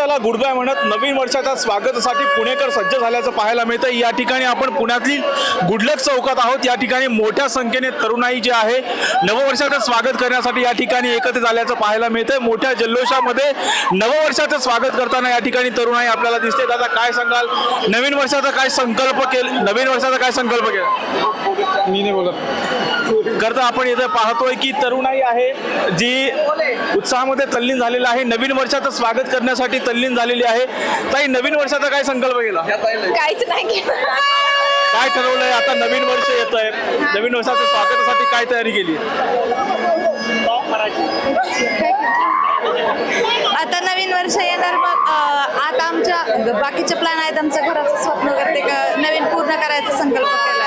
वर्षाला good bye म्हणत नवीन वर्षाच्या स्वागतासाठी पुणेकर सज्ज झाल्याचं पाहायला मिळतं या ठिकाणी आपण पुण्यातील गुडलक चौकात आहोत. या ठिकाणी मोठ्या संख्येने तरुणाई जी आहे नववर्षाचं स्वागत करण्यासाठी या ठिकाणी एकत्र झाल्याचं पाहायला मिळतंय. मोठ्या जल्लोषामध्ये नववर्षाचं स्वागत करताना या ठिकाणी तरुणाई आपल्याला दिसते. दादा काय सांगाल? नवीन वर्षाचा काय संकल्प केला नवीन वर्षाचा काय संकल्प केला? मी नाही बोलत. करता आपण इथे पाहतोय की तरुणाई आहे जी उत्साहामध्ये तल्लीन झालेला आहे. नवीन वर्षाचं स्वागत करण्यासाठी तल्लीन झालेली आहे. ताई नवीन वर्षाचा काय संकल्प केला? काहीच नाही केलं. काय ठरवलंय? आता नवीन वर्ष येत आहे नवीन वर्षाच्या स्वागतासाठी काय तयारी केली? आता नवीन वर्ष येणार मग अं, आता आमच्या बाकीचे प्लॅन आहेत. आमचं घराचं स्वप्न करते का? नवीन पूर्ण करायचा संकल्प केलाय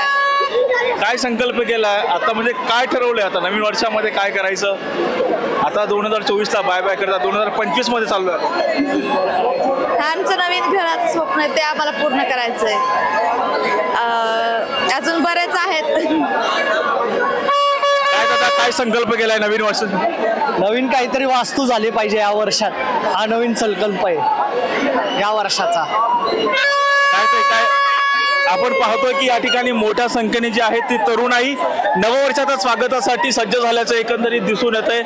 काय संकल्प केलाय आता म्हणजे काय ठरवलंय आता? नवीन वर्षामध्ये काय करायचं? आता दोन हजार चोवीसला बाय बाय करता दोन हजार पंचवीसमध्ये चालू आहे आमचं नवीन घराचं स्वप्न आहे ते आम्हाला पूर्ण करायचं आहे अजून बरेच आहेत. काय दादा काय संकल्प केलाय नवीन वर्ष? नवीन काहीतरी वास्तू झाली पाहिजे या वर्षात. हा नवीन संकल्प आहे. या वर्षाचा. काय ते काय आपण पाहतोय की या ठिकाणी मोठ्या संख्येने जी आहे ती तरुणाई नववर्षाच्या स्वागतासाठी सज्ज झाल्याचं एकंदरीत दिसून येत आहे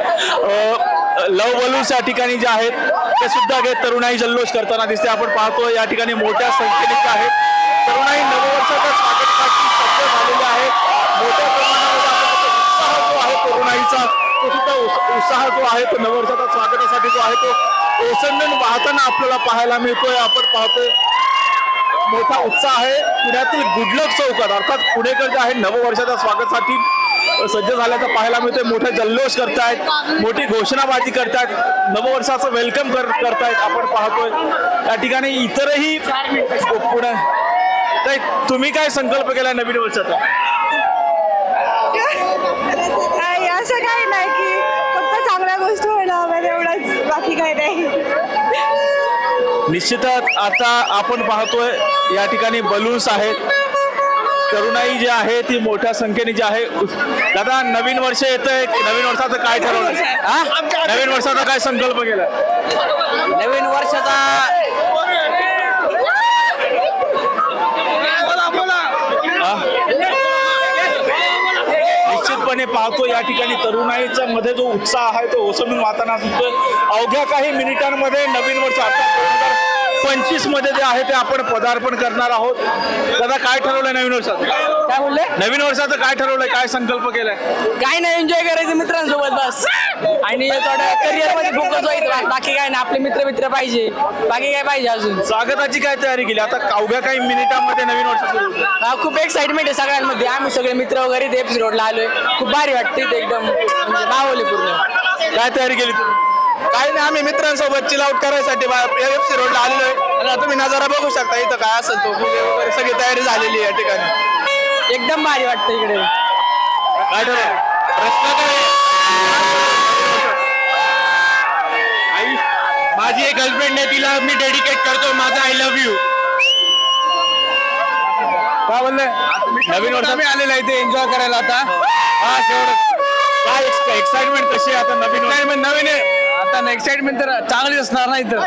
लव बलून्स या ठिकाणी जे आहेत ते सुद्धा घेत तरुणाई जल्लोष करताना दिसते आपण पाहतोय या ठिकाणी मोठ्या संख्येने जे आहेत तरुणाई नववर्षाच्या स्वागतासाठी सज्ज झालेली आहे. मोठ्या प्रमाणामध्ये उत्साह जो आहे तरुणाईचा तो सुद्धा उत्साह जो आहे तो नववर्षाच्या स्वागतासाठी जो आहे तो ओसंडून वाहताना आपल्याला पाहायला मिळतोय. आपण पाहतोय मोठा उत्साह आहे. पुण्यातील गुडलक चौकात अर्थात पुणेकर जे आहे नववर्षाच्या स्वागतासाठी सज्ज झाल्याचं पाहायला मिळतंय. मोठे जल्लोष करतायत मोठी घोषणाबाजी करतायत. नववर्षाचं वेलकम कर करतायत. आपण पाहतोय. या ठिकाणी इतरही पुणे तुम्ही काय संकल्प केला नवीन वर्षाचा काय असं काही नाही की फक्त चांगल्या गोष्टी व्हायला हव्यात एवढंच बाकी काही नाही निश्चितच आता आपण पाहतोय या ठिकाणी बलून्स आहेत. तरुणाई जी आहे ती मोठ्या संख्येने जी आहे उस- दादा नवीन वर्ष येत आहे नवीन वर्षाचं काय ठरवलं? हा? नवीन वर्षाचा काय संकल्प केला? नवीन वर्षाचा हा? निश्चितपणे पाहतो या ठिकाणी तरुणाईच्या मध्ये जो उत्साह आहे तो ओसंडून वाहताना दिसतोय. अवघ्या काही मिनिटांमध्ये नवीन वर्ष अर्थात दोन हजार पंचवीसमध्ये जे आहे ते आपण पदार्पण करणार आहोत. दादा काय ठरवलंय नवीन वर्षात? काय बोलले? नवीन वर्षाचं काय ठरवलंय? काय संकल्प केलाय? काय नाही एन्जॉय करायचं मित्रांसोबत बस. आणि थोडं करिअरमध्ये फोकस व्हायचं बाकी काय नाही आपले मित्र मित्र पाहिजे. बाकी काय पाहिजे अजून? स्वागताची काय तयारी केली? आता अवघ्या काही मिनिटांमध्ये नवीन वर्ष सुरू होतं. हा, खूप एक्साइटमेंट आहे सगळ्यांमध्ये. आम्ही सगळे मित्र वगैरे ते एप्स रोडला आलोय. खूप भारी वाटते एकदम. म्हणजे मावले पूर्ण. काय तयारी केली तुम्ही? काही नाही आम्ही मित्रांसोबत चिल आउट करायसाठी एफ सी रोडला आलेलो आहे. आणि तुम्ही नजारा बघू शकता इथं काय असेल तो वगैरे सगळी तयारी झालेली आहे या ठिकाणी. एकदम भारी वाटतं इकडे. काय ठरवलं प्रश्न काय आई माझी एक गर्लफ्रेंड आहे तिला मी डेडिकेट करतो माझा आय लव्ह यू काय बोलले? नवीन वर्षात आम्ही आलेलो आहे इथे एन्जॉय करायला आता. हा शेवट काय एक्साइटमेंट कशी आहे आता नवीन वर्ष? नवीन आहे. आता एक्साइटमेंट तर चांगली असणार नाही तर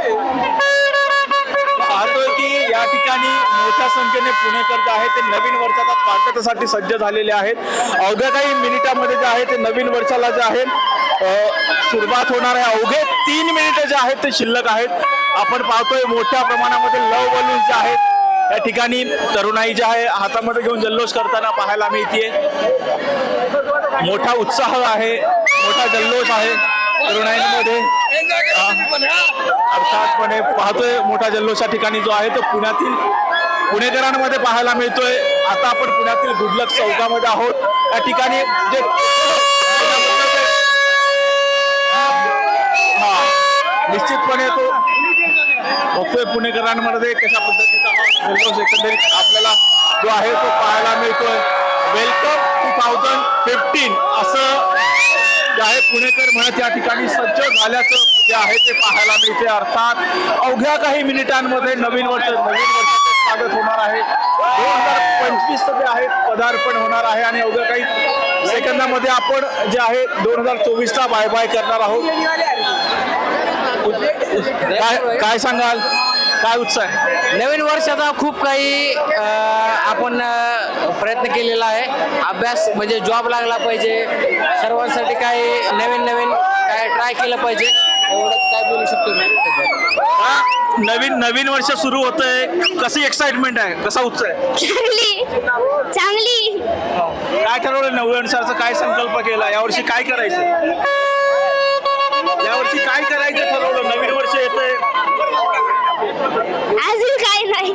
पाहतोय की या ठिकाणी मोठ्या संख्येने पुणेकर जे आहे ते नवीन वर्षाच्या स्वागतासाठी सज्ज झालेले आहेत. अवघ्या काही मिनिटामध्ये जे आहे ते नवीन वर्षाला जे आहे सुरुवात होणार आहे. अवघे तीन मिनिटं जे आहेत ते शिल्लक आहेत. आपण पाहतोय मोठ्या प्रमाणामध्ये लव बलून जे आहेत या ठिकाणी तरुणाई जे आहे हातामध्ये घेऊन जल्लोष करताना पाहायला मिळते मोठा उत्साह आहे मोठा जल्लोष आहे. तरुणाईमध्ये अर्थातपणे पाहतोय मोठा जल्लोष ठिकाणी जो आहे तो पुण्यातील पुणेकरांमध्ये पाहायला मिळतोय. आता आपण पुण्यातील गुडलक चौकामध्ये आहोत. या ठिकाणी जे हा. निश्चितपणे तो बघतोय पुणेकरांमध्ये कशा पद्धतीचा जल्लोष एकंदरीत आपल्याला जो आहे तो पाहायला मिळतोय. वेलकम टू थाउजंड फिफ्टीन असं जे आहे पुणेकर म्हणत या ठिकाणी सज्ज झाल्याचं जे आहे ते पाहायला मिळते अर्थात अवघ्या काही मिनिटांमध्ये नवीन वर्ष नवीन वर्षाचं स्वागत होणार आहे. दोन हजार पंचवीस जे आहे पदार्पण होणार आहे आणि अवघ्या काही सेकंदामध्ये आपण जे आहे दोन हजार चोवीसला बाय बाय करणार आहोत. काय काय सांगाल? काय उत्साह आहे? नवीन वर्षाचा खूप काही आपण प्रयत्न केलेला आहे. अभ्यास म्हणजे जॉब लागला पाहिजे. सर्वांसाठी काही नवीन नवीन काय ट्राय केलं पाहिजे. एवढंच काय बोलू शकतो मी. हा, नवीन नवीन वर्ष सुरू होत आहे कशी एक्साइटमेंट आहे? कसा उत्साह आहे? चांगली. चांगली. काय ठरवलं नवीन वर्षाचा काय संकल्प केला? यावर्षी काय करायचं? यावर्षी काय करायचं ठरवलं? नवीन वर्ष येतंय. अजून काही नाही.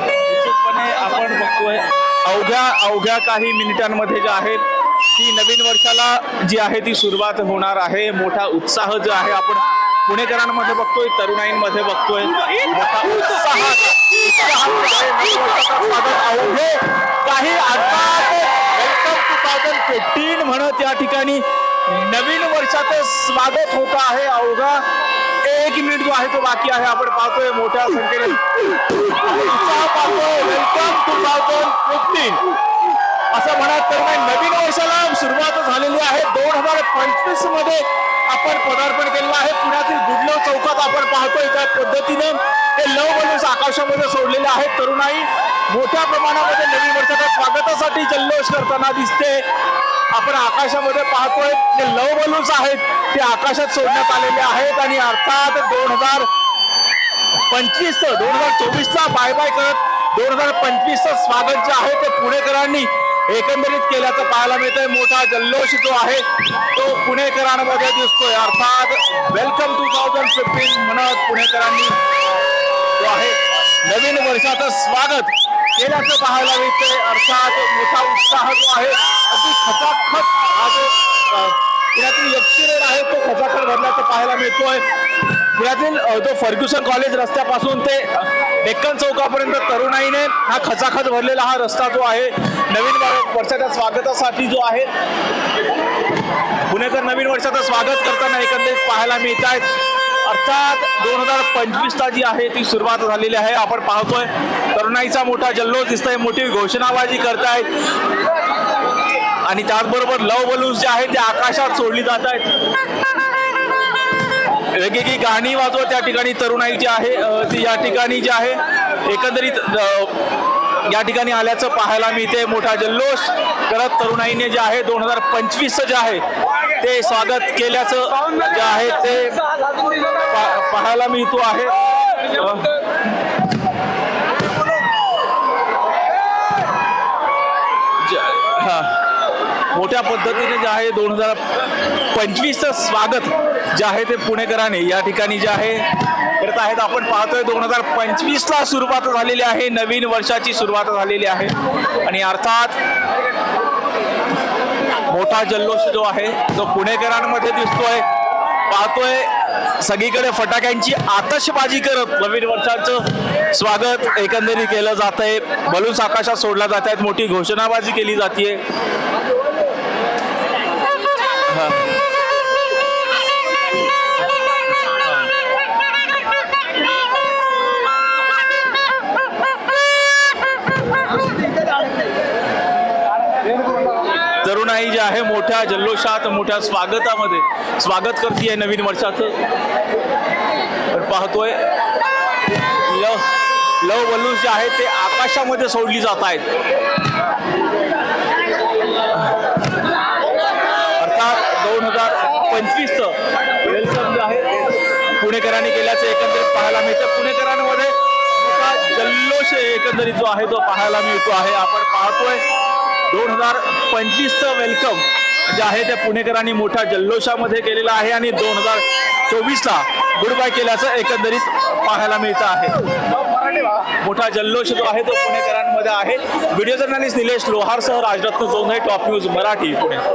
निश्चितपणे आपण बघतोय अवघ्या अवघ्या काही मिनिटांमध्ये जे आहेत ती नवीन वर्षाला जी आहे ती सुरुवात होणार आहे. मोठा उत्साह जो आहे आपण पुणेकरांमध्ये बघतोय तरुणाईंमध्ये बघतोय. मोठा उत्साह आहे अवघे काही वेलकम फिफ्टीन म्हणत या ठिकाणी नवीन वर्षाचं स्वागत होत आहे. अवघा एक मिनिट जो आहे तो बाकी आहे. आपण पाहतोय मोठ्या संख्येने. वेलकम टू थाउजंड फिफ्टीन असं म्हणत तर नाही नवीन वर्षाला सुरुवात झालेली आहे. दोन हजार पंचवीसमध्ये आपण पदार्पण केलेलं आहे. पुण्यातील गुडलव चौकात आपण पाहतोय त्या पद्धतीनं हे लव बलून्स आकाशामध्ये सोडलेले आहेत. तरुणाई मोठ्या प्रमाणामध्ये नवीन वर्षाच्या स्वागतासाठी जल्लोष करताना दिसते. आपण आकाशामध्ये पाहतोय जे लव बलून्स आहेत ते आकाशात सोडण्यात आलेले आहेत. अर्थात दोन हजार पंचवीस दोन हजार चोवीसचा बाय बाय करत दोन हजार पंचवीसचं स्वागत जे आहे ते पुणेकरांनी एकंदरीत केल्याचं पाहायला मिळतंय. मोठा जल्लोष जो आहे तो पुणेकरांमध्ये दिसतोय. अर्थात वेलकम टू थाउजंड फिफ्टीन म्हणत पुणेकरांनी जो आहे नवीन वर्षाचं स्वागत केल्याचं पाहायला मिळतंय. अर्थात मोठा उत्साह जो आहे अगदी खचाखच आज जो अ, पुण्यातील एफसी रोड आहे तो खचाखच भरल्याचं पाहायला मिळतोय. पुण्यातील अ, जो फर्ग्युसन कॉलेज रस्त्यापासून ते डेक्कन चौकापर्यंत तरुणाईने हा खचाखच भरलेला हा रस्ता जो आहे नवीन वर्षाच्या स्वागतासाठी जो आहे पुण्याचं नवीन वर्षाचं स्वागत करताना एकंदरीत पाहायला मिळत आहेत अर्थात दोन हजार पंचवीसला जी आहे ती सुरुवात झालेली आहे. आपण पाहतोय तरुणाईचा मोठा जल्लोष दिसतोय मोठी घोषणाबाजी करतायत. आणि त्याचबरोबर लव बलून्स जे आहेत ते आकाशात सोडली जात आहेत. वेगवेगळी गाणी वाजवत त्या ठिकाणी तरुणाई जी आहे ती या ठिकाणी जी आहे एकंदरीत या ठिकाणी आल्याचं पाहायला मिळते. मोठा जल्लोष करत तरुणाईने जे आहे दोन हजार पंचवीसचं जे आहे ते स्वागत केल्याचं जे आहे ते पाहायला मिळतो आहे अ, ज- हा. मोठ्या पद्धतीने जे आहे दोन हजार पंचवीसचं स्वागत जे आहे ते पुणेकरांनी या ठिकाणी जे आहे करत आहेत. आपण पाहतोय दोन हजार पंचवीसला सुरुवात झालेली आहे. नवीन वर्षाची सुरुवात झालेली आहे. आणि अर्थात मोठा जल्लोष जो आहे तो पुणेकरांमध्ये दिसतोय. पाहतोय सगळीकडे फटाक्यांची आतषबाजी करत नवीन वर्षाचं स्वागत एकंदरीत केलं जात आहे बलून्स आकाशात सोडला जात आहेत. मोठी घोषणाबाजी केली जाते जी आहे मोठ्या जल्लोषात मोठ्या स्वागतामध्ये. स्वागत करते नवीन वर्षाचं. पाहतोय लव लव बलून्स जे आहेत ते आकाशामध्ये सोडली जात आहेत. अर्थात दोन हजार पंचवीसचं वेलकम जे आहे. पुणेकरांनी केल्याचं एकंदरीत पाहायला मिळतं. पुणेकरांमध्ये जल्लोष एकंदरीत जो आहे तो पाहायला मिळतो आहे. आपण पाहतोय दोन हजार पंचवीसचं वेलकम जे आहे ते पुणेकरांनी मोठ्या जल्लोषामध्ये केलेलं आहे आणि दोन हजार चोवीसला गुड बाय केल्याचं एकंदरीत पाहायला मिळतं आहे. मोठा जल्लोष जो आहे तो पुणेकरांमध्ये आहे. व्हिडिओ जर्नलिस्ट निलेश लोहारसह राजरत्न जोंधळे टॉप न्यूज मराठी पुणे.